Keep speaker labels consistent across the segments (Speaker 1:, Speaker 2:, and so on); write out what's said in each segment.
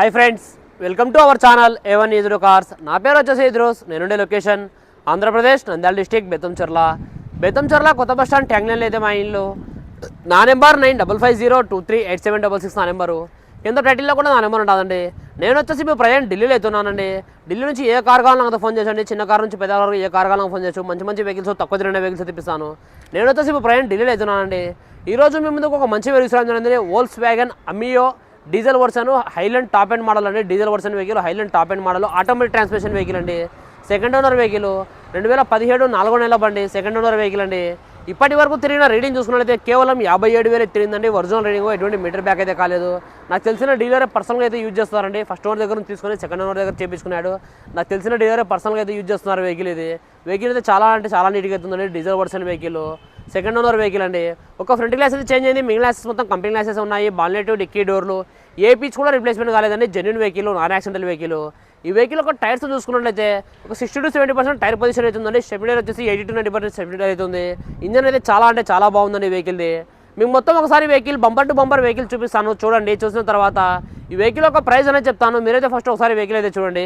Speaker 1: Hi friends welcome to our channel A one ఈజ్రో cars నా పేరు వచ్చేసి ఇద్రోస్ నేనుండే లొకేషన్ ఆంధ్రప్రదేశ్ నంద్యాల డిస్టిక్ బెత్తంచెర్ల బెత్తంచెర్ల కొత్త బస్ స్టాండ్ ట్యాంగ్లైన్ అయితే మా ఇల్లు. నా number nine double five zero two three eight seven double six నా నెంబరు కింద టైటిల్లో కూడా నా నెంబర్ ఉంటుందండి. నేను వచ్చేసి ఇప్పుడు ప్రజెంట్ ఢిల్లీలో అవుతున్నానండి ఢిల్లీ నుంచి ఏ కార్ కావాలో నాకు ఫోన్ చేసండి చిన్న కార్ నుంచి పెద్ద కార్ ఏ కార్ కావాలో ఫోన్ చేయొచ్చు. మంచి మంచి వెహికల్స్ తక్కువ తిరిగిన వెహికల్స్ తెప్పిస్తాను. నేను వచ్చేసి ఇప్పుడు ప్రజెంట్ ఢిల్లీలో అవుతున్నానండి ఈ రోజు మీ ముందుకు ఒక మంచి వెహికల్స్ జరిగింది Volkswagen Ameo diesel version highline top end model అండి. Diesel version vehicle highline top end model automatic transmission vehicle అండి. సెకండ్ ఓనర్ వెహికల్ రెండు వేల పదిహేడు నాలుగో నెల బండి సెకండ్ ఓనర్ వెహికల్ అండి. ఇప్పటి వరకు తిరిగిన రీడింగ్ చూసుకున్నట్లయితే కేవలం యాభై ఏడు వేలు తిరిగిందండి. ఒరిజినల్ రీడింగ్ ఎటువంటి మీటర్ బ్యాక్ అయితే కాలేదు. నాకు తెలిసిన డీలర్ పర్సనల్గా అయితే యూజ్ చేస్తారండి ఫస్ట్ ఓనర్ దగ్గర నుంచి తీసుకొని సెకండ్ ఓనర్ దగ్గర చేపించుకున్నాడు. నాకు తెలిసిన డీలర్ పర్సనల్గా అయితే యూజ్ చేస్తున్నారు వెహికల్ ఇది. వెహికల్ అయితే చాలా అంటే చాలా నీట్గా అవుతుందండి diesel version vehicle second owner vehicle అండి. ఒక ఫ్రంట్ గ్లాస్ అయితే చేంజ్ అయింది. మిగిలిన గ్లాసెస్ మొత్తం కంపెనీ గ్లాసెస్ ఉన్నాయి. బాన్లెట్ డిక్కీ డోర్లు ఏ కూడా రిప్లేస్మెంట్ కాలేదండి. Genuine vehicle non accidental vehicle ఈ వెహికల్ ఒక టైర్స్ చూసుకున్నట్లయితే ఒక sixty to seventy percent tyre position అవుతుందండి. స్టెబిలైజర్ వచ్చేసి eighty to ninety percent stabiliser అవుతుంది. ఇంజన్ అయితే చాలా అంటే చాలా బాగుందండి ఈ వెహికల్ది మీకు మొత్తం ఒకసారి vehicle bumper to bumper vehicle చూపిస్తాను. చూడండి చూసిన తర్వాత ఈ వెహికల్ ఒక ప్రైస్ అనేది చెప్తాను. మీరైతే ఫస్ట్ ఒకసారి వెహికల్ అయితే చూడండి.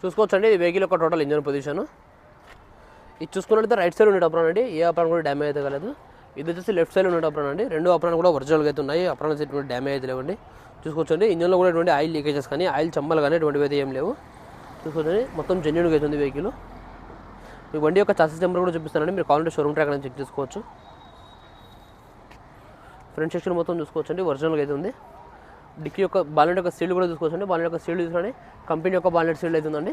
Speaker 1: చూసుకోవచ్చండి. ఇది వెహికల్ యొక్క టోటల్ ఇంజన్ పొజిషన్ ఇది చూసుకున్నట్లయితే రైట్ సైడ్ ఉండే అప్రాన్ అండి. ఏ అప్రాన్ కూడా డ్యామేజ్ అయితే కాలేదు. ఇది వచ్చేసి లెఫ్ట్ సైడ్ ఉండే అప్రాన్ అండి. రెండు అప్రాన్ కూడా ఒరిజినల్గా అయితే ఉన్నాయి. అప్రాన్ ఎటువంటి డ్యామేజ్ అయితే లేవండి. చూసుకోవచ్చండి. ఇంజన్లో కూడా ఎటువంటి ఆయిల్ లీకేజెస్ కానీ ఆయిల్ చమ్మలు కానీ ఎటువంటివి అయితే ఏం లేవు. చూసుకోవచ్చండి. మొత్తం జెన్యున్గా అవుతుంది వెహికల్ మీ బండి యొక్క చాసెస్ నెంబర్ కూడా చూపిస్తానండి. మీరు కావాలంటే షోరూమ్ ట్రాక్ అనేది చెక్ చేసుకోవచ్చు. ఫ్రంట్ సెక్షన్ మొత్తం చూసుకోవచ్చండి. ఒరిజినల్గా అయితే ఉంది. డిక్కీ యొక్క బాలెట్ యొక్క సీల్డ్ కూడా చూసుకోవచ్చండి. బాలెట్ యొక్క సీల్డ్ చూసుకోండి కంపెనీ యొక్క బాలెట్ సీల్డ్ అవుతుందండి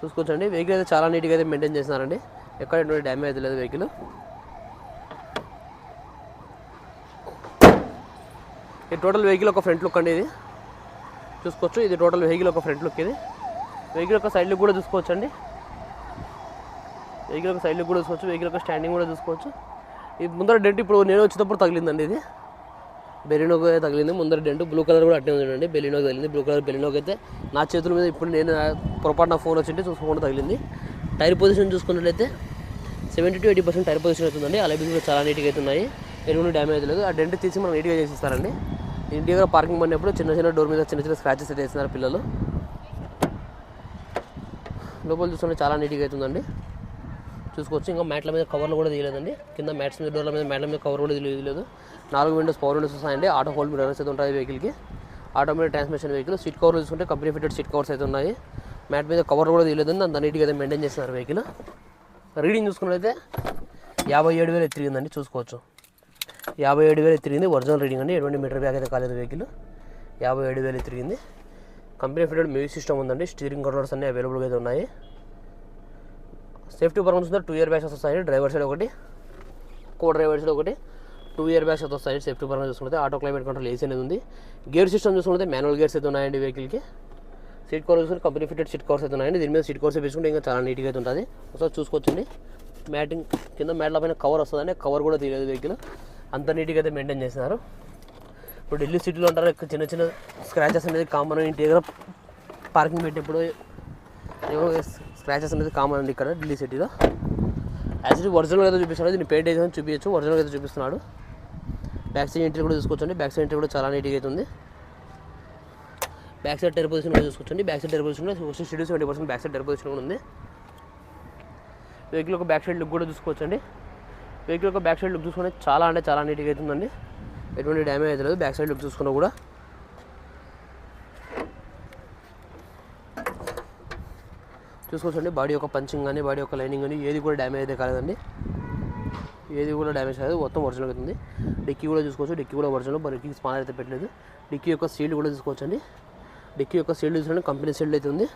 Speaker 1: చూసుకోవచ్చండి. వెహికల్ అయితే చాలా నీట్గా అయితే మెయింటైన్ చేస్తున్నారండి. ఎక్కడ ఎటువంటి డ్యామేజ్ అయితే లేదు వెహికల్. ఈ టోటల్ వెహికల్ ఒక ఫ్రంట్ లుక్ అండి ఇది. చూసుకోవచ్చు. ఇది టోటల్ వెహికల్ ఒక ఫ్రంట్ లుక్ ఇది. వెహికల్ యొక్క సైడ్ లుక్ కూడా చూసుకోవచ్చండి. వెహికల్ యొక్క సైడ్ లుక్ కూడా చూసుకోవచ్చు. వెహికల్ యొక్క స్టాండింగ్ కూడా చూసుకోవచ్చు. ఇది ముందర డెంట్ ఇప్పుడు నేను వచ్చేటప్పుడు తగిలిందండి ఇది. బెలినోకి తగిలింది. ముందర డెంట్ బ్లూ కలర్ కూడా అట్టే ఉందండి. బెలినోకి తగిలింది. బ్లూ కలర్ బెలినోకి అయితే నా చేతుల మీద ఇప్పుడు నేను పొరపాటున ఫోన్ వచ్చింటే చూసుకోకుండా తగిలింది. టైర్ పొజిషన్ చూసుకున్నట్లయితే seventy to eighty percent tyre position అవుతుందండి. అలాగే కూడా చాలా నీట్గా అవుతున్నాయి ఎరువులు ఎటువంటి డ్యామేజ్ లేదు. ఆ డెంట్ తీసి మనం నీట్గా చేసిస్తారండి. ఇంటి దగ్గర పార్కింగ్ పడినప్పుడు చిన్న చిన్న డోర్ మీద చిన్న చిన్న స్క్రాచెస్ అయితే వేస్తున్నారు పిల్లలు. లోపల చూసుకుంటే చాలా నీట్గా అవుతుందండి చూసుకోవచ్చు. ఇంకా మ్యాట్ల మీద కవర్లు కూడా తీయలేదండి. కింద మ్యాట్స్ మీద డోర్ల మీద మ్యాట్ల మీద కవర్ కూడా తీయలేదు నాలుగు విండోస్ పవర్ విండోస్ వస్తాయండి. ఆటో హోల్డ్ మిరర్స్ అయితే ఉంటాయి వెహికల్కి. ఆటోమేటిక్ ట్రాన్స్మిషన్ వెహికల్ సీట్ కవర్లు చూసుకుంటే కంపెనీ ఫిటెడ్ సీట్ కవర్స్ అయితే ఉన్నాయి. మ్యాట్ మీద కవర్ కూడా తీయలేదండి. అంత నీట్గా అయితే మెయింటైన్ చేస్తున్నారు వెహికల్. రీడింగ్ చూసుకున్నట్లయితే యాభై ఏడు వేలు ఎత్తిరిగిందండి చూసుకోవచ్చు. యాభై ఏడు వేలు ఎత్తిరిగింది ఒరిజినల్ రీడింగ్ అండి. ఎటువంటి మీటర్ బ్యాగ్ అయితే కాలేదు వెహికల్. యాభై ఏడు వేలు ఎత్తిరిగింది కంపెనీ ఫిటెడ్ మ్యూజిక్ సిస్టమ్ ఉందండి. స్టీరింగ్ కంట్రోల్స్ అన్ని అవైలబుల్గా అయితే ఉన్నాయి. సేఫ్టీ పరంగా చూస్తే టూ ఇయర్ బ్యాగ్స్ వస్తాయి డ్రైవర్ సైడ్ ఒకటి కో డ్రైవర్ సైడ్ ఒకటి టూ ఇయర్ బ్యాగ్స్ అయితే వస్తాయి సేఫ్టీ పరంగా చూసుకుంటే. ఆటో క్లైమేట్ కంట్రోల్ ఏసీ అనేది ఉంది. గేర్ సిస్టమ్ చూసుకుంటే మాన్యువల్ గేర్స్ అయితే ఉన్నాయండి వెహికల్కి సీట్ కవర్ చూసుకుంటే కంపెనీ ఫిటెడ్ సీట్ కవర్స్ అయితే ఉన్నాయండి. దీని మీద సీట్ కవర్స్ వేసుకుంటే ఇంకా చాలా నీట్గా అయితే ఉంటుంది. ఒకసారి చూసుకోవచ్చండి. మ్యాటింగ్ కింద మ్యాట్ల పైన కవర్ వస్తుందండి. కవర్ కూడా తీయలేదు వెహికల్ అంత నీట్గా అయితే మెయింటైన్ చేస్తున్నారు ఇప్పుడు ఢిల్లీ సిటీలో ఉంటారు. చిన్న చిన్న స్క్రాచెస్ అనేది కామన్ ఇంటి దగ్గర పార్కింగ్ పెట్టేప్పుడు ఏవో స్క్రాచెస్ అనేది కామన్ అండి ఇక్కడ ఢిల్లీ సిటీలో యాక్చువల్లీ ఒరిజినల్ అయితే చూపిస్తున్నాడు దీన్ని పెయింట్ అయితే చూపించచ్చు ఒరిజినల్ అయితే చూపిస్తున్నాడు. బ్యాక్ సైడ్ ఎంట్రీ కూడా చూసుకోవచ్చండి బ్యాక్ సైడ్ ఎంట్రీ కూడా చాలా నీట్గా అవుతుంది బ్యాక్ సైడ్ టైర్ పొజిషన్ కూడా చూసుకోవచ్చండి బ్యాక్ సైడ్ టైర్ పొజిషన్ కూడా schedule seventy percent back side tyre position కూడా ఉంది. వెహికల్ ఒక బ్యాక్ సైడ్ లుక్ కూడా చూసుకోవచ్చండి వెహికల్ ఒక బ్యాక్ సైడ్ లుక్ చూసుకుంటే చాలా అంటే చాలా నీట్గా అవుతుందండి ఎటువంటి డ్యామేజ్ అయితే లేదు బ్యాక్ సైడ్ లుక్ చూసుకున్నా కూడా. చూసుకోవచ్చండి బాడీ యొక్క పంచింగ్ కానీ బాడీ యొక్క లైనింగ్ కానీ ఏది కూడా డ్యామేజ్ అయితే కాలేదండి. ఏది కూడా డ్యామేజ్ కాలేదు. మొత్తం ఒరిజినల్ అవుతుంది డిక్కీ కూడా చూసుకోవచ్చు. డిక్కీ కూడా ఒరిజినల్ మరి డిక్కీ స్పాన్ అయితే పెట్టలేదు. డిక్కీ యొక్క సీల్డ్ కూడా చూసుకోవచ్చండి. డిక్కీ యొక్క సీల్డ్ చూసుకోండి కంపెనీ సీల్డ్ అయితే ఉంది.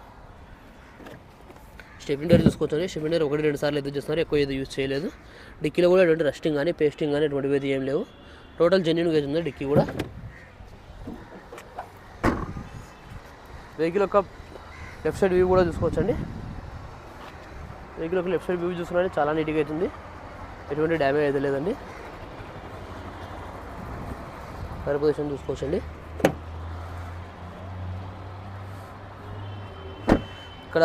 Speaker 1: స్టెఫిండర్ చూసుకోవచ్చండి. స్టెఫిండర్ ఒకటి రెండు సార్లు అయితే చేస్తున్నారు. ఎక్కువ ఏది యూజ్ చేయలేదు. డిక్కీలో కూడా ఎటువంటి రస్టింగ్ కానీ పేస్టింగ్ కానీ ఎటువంటివి అయితే ఏం లేవు. టోటల్ జెన్యున్గా అయితే ఉంది డిక్కీ కూడా. వెహికల్ యొక్క లెఫ్ట్ సైడ్ వ్యూ కూడా చూసుకోవచ్చండి. వెహికల్ ఒక లెఫ్ట్ సైడ్ వ్యూ చూసుకున్నాను చాలా నీట్గా అవుతుంది ఎటువంటి డ్యామేజ్ అయితే లేదండి. వేరే పొజిషన్ చూసుకోవచ్చండి. ఇక్కడ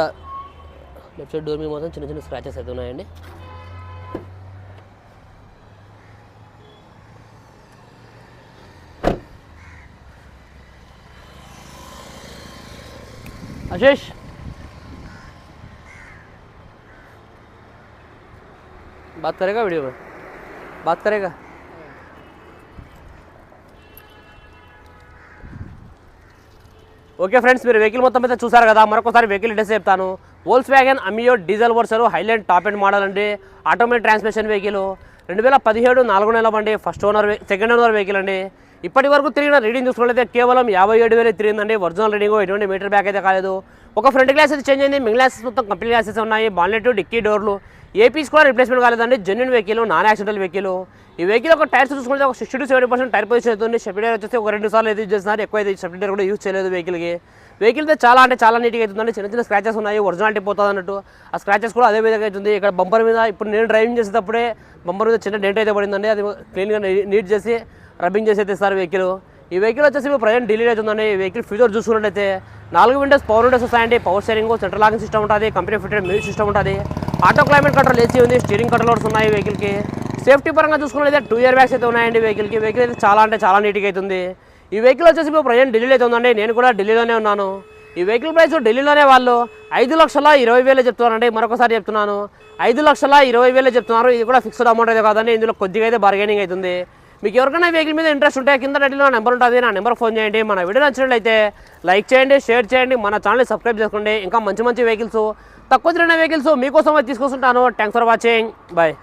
Speaker 1: లెఫ్ట్ సైడ్ డోర్ మీద మాత్రం చిన్న చిన్న స్క్రాచెస్ అయితే ఉన్నాయండి. అశేష్! बात करेगा वीडियो में बात करेगा ఓకే ఫ్రెండ్స్ మీరు వెహికల్ మొత్తం అయితే చూసారు కదా మరొకసారి వెహికల్ డీటెయిల్స్ చెప్తాను Volkswagen Ameo diesel వర్సర్ Highland top end model అండి ఆటోమేటిక్ ట్రాన్స్మిషన్ వెహికల్ రెండు వేల పదిహేడు నాలుగు నెలల బండి first owner second owner vehicle అండి ఇప్పటి వరకు తిరిగిన రీడింగ్ చూసుకున్నట్లయితే కేవలం యాభై ఏడు వేలు తిరిగిందండి ఒరిజినల్ రీడింగ్ ఎటువంటి మీటర్ బ్యాక్ అయితే కాలేదు ఒక ఫ్రంట్ గ్లాస్ అయితే చేంజ్ అయింది మిగిలిన గ్లాసెస్ మొత్తం కంప్లీట్ గ్లాసెస్ ఉన్నాయి. బాన్లెట్ డిక్కీ డోర్లు ఏపీస్ కూడా రిప్లేస్మెంట్ కాలేదండి genuine vehicle non accidental vehicle ఈ వెహికల్ ఒక టైర్స్ చూసుకుంటే ఒక sixty to seventy percent tyre position అవుతుంది షెఫ్ట్ వచ్చేసి ఒక రెండు సార్లు అయితే యూజ్ చేస్తున్నారు. ఎక్కువ అయితే షెఫ్ట్ కూడా యూజ్ చేయలేదు వెహికల్కి వెహికల్ అయితే చాలా అంటే చాలా నీట్గా అవుతుందండి చిన్న చిన్న స్క్రాచెస్ ఉన్నాయి. ఒరిజినాలిటీ పోతుంది అన్నట్టు. ఆ స్క్రాచెస్ కూడా అదే విధంగా అవుతుంది ఇక్కడ బంపర్ మీద ఇప్పుడు నేను డ్రైవింగ్ చేసేటప్పుడే బంపర్ మీద చిన్న డెంట్ అయితే పడిందండి. అది క్లీన్గా నీట్ చేసి రబ్బింగ్ చేసి అయితే ఇస్తారు వెహికల్ ఈ వెహికల్ వచ్చేసి ఇప్పుడు ప్రజెంట్ ఢిల్లీ అవుతుందండి ఈ వెహికల్ ఫ్యూచర్ చూసుకున్నట్టయితే నాలుగు విండోస్ పవర్ విండోస్ వస్తాయండి. Power steering central locking system ఉంటుంది కంపెనీ ఫిటెడ్ మ్యూజిక్ సిస్టమ్ ఉంటుంది. ఆటో క్లైమేట్ కంట్రోల్ ఏసీ ఉంది స్టీరింగ్ కంట్రోల్స్ ఉన్నాయి వెహికల్కి సేఫ్టీ పరంగా చూసుకున్నట్లయితే టూ ఇయర్ బ్యాగ్స్ అయితే ఉన్నాయండి వెహికల్కి వెహికల్ అయితే చాలా అంటే చాలా నీట్గా అవుతుంది ఈ వెహికల్ వచ్చేసి ఇప్పుడు ప్రజెంట్ ఢిల్లీలో అయితే ఉందండి. నేను కూడా ఢిల్లీలోనే ఉన్నాను. ఈ వెహికల్ ప్రైస్ ఢిల్లీలోనే వాళ్ళు ఐదు లక్షల ఇరవై వేలే చెప్తున్నారండి. మరొకసారి చెప్తున్నాను. ఐదు లక్షల ఇరవై వేలే చెప్తున్నారు. ఇది కూడా ఫిక్స్డ్ అమౌంట్ అయితే కాదండి. ఇందులో కొద్దిగా అయితే బార్గెనింగ్ అవుతుంది మీకు ఎవరికైనా వెహికల్ మీద ఇంట్రెస్ట్ ఉంటే కింద టైటిల్లో నా నెంబర్ ఉంటుంది. నా నెంబర్ ఫోన్ చేయండి. మన వీడియో నచ్చినట్లయితే లైక్ చేయండి షేర్ చేయండి. మన ఛానల్ సబ్స్క్రైబ్ చేసుకోండి. ఇంకా మంచి మంచి వెహికల్స్ తక్కువ తిరిగిన వెహికల్స్ మీకోసం తీసుకొస్తుంటాను. Thanks for watching bye